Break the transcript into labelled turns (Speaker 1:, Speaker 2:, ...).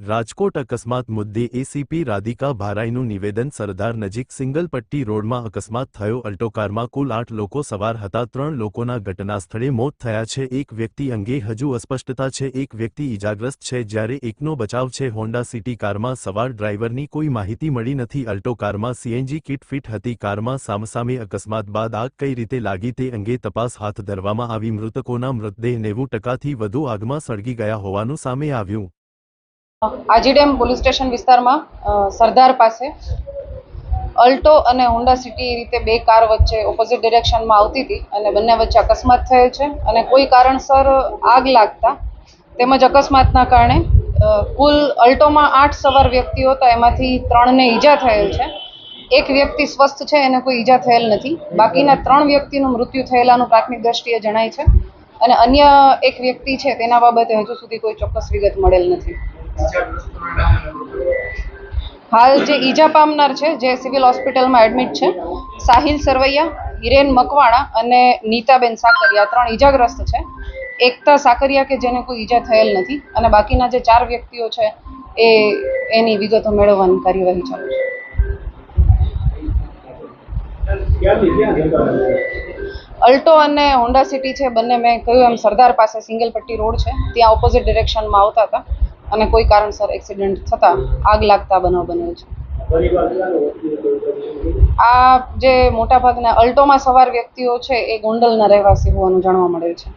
Speaker 1: રાજકોટ અકસ્માત મુદ્દે એસીપી રાધિકા ભારાઈનું નિવેદન સરદાર નજીક સિંગલ પટ્ટી રોડમાં અકસ્માત થયો. અલ્ટોકારમાં કુલ આઠ લોકો સવાર હતા. ત્રણ લોકોના ઘટનાસ્થળે મોત થયા છે. એક વ્યક્તિ અંગે હજુ અસ્પષ્ટતા છે. એક વ્યક્તિ ઇજાગ્રસ્ત છે. જ્યારે એકનો બચાવ છે, હોન્ડા સિટી કારમાં સવાર ડ્રાઈવરની કોઈ માહિતી મળી નથી. અલ્ટો કારમાં સીએનજી કિટ ફિટ હતી. કારમાં સામસામે અકસ્માત બાદ આગ કઈ રીતે લાગી તે અંગે તપાસ હાથ ધરવામાં આવી. મૃતકોના મૃતદેહ નેવું ટકાથી વધુ આગમાં સળગી ગયા હોવાનું સામે આવ્યું.
Speaker 2: આજીડેમ પોલીસ સ્ટેશન વિસ્તારમાં સરદાર પાસે અલ્ટો અને હોન્ડા સિટી રીતે બે કાર વચ્ચે ઓપોઝિટ ડિરેક્શનમાં આવતી હતી અને બંને વચ્ચે અકસ્માત થયેલ છે અને કોઈ કારણસર આગ લાગતા તેમજ અકસ્માતના કારણે કુલ અલ્ટોમાં આઠ સવાર વ્યક્તિઓ હતા, એમાંથી ત્રણને ઈજા થયેલ છે. એક વ્યક્તિ સ્વસ્થ છે, એને કોઈ ઈજા થયેલ નથી. બાકીના ત્રણ વ્યક્તિનું મૃત્યુ થયેલાનું પ્રાથમિક દ્રષ્ટિએ જણાય છે. અને અન્ય એક વ્યક્તિ છે, તેના બાબતે હજુ સુધી કોઈ ચોક્કસ વિગત મળેલ નથી. હાલ જે ઈજા પામનાર છે, જે સિવિલ હોસ્પિટલમાં એડમિટ છે, સાહિલ સરવૈયા, હિરેન મકવાણા અને નીતાબેન સાકરિયા ત્રણ ઈજાગ્રસ્ત છે એકતા સાકરિયા કે જેને કોઈ ઈજા થયેલ નથી અને બાકીના જે ચાર વ્યક્તિઓ છે, એ એની વિગતો મેળવવાની કાર્યવાહી ચાલુ છે? અલ્ટો અને હોન્ડા સિટી છે, બંને મેં કહ્યું એમ સરદાર પાસે સિંગલ પટ્ટી રોડ છે, ત્યાં ઓપોઝિટ ડિરેક્શનમાં આવતા હતા અને કોઈ કારણસર એક્સિડન્ટ થતાં આગ લાગતા બનાવ બન્યો છે? આ જે મોટાભાગના અલ્ટોમાં સવાર વ્યક્તિઓ છે એ ગોંડલના રહેવાસી હોવાનું જાણવા મળે છે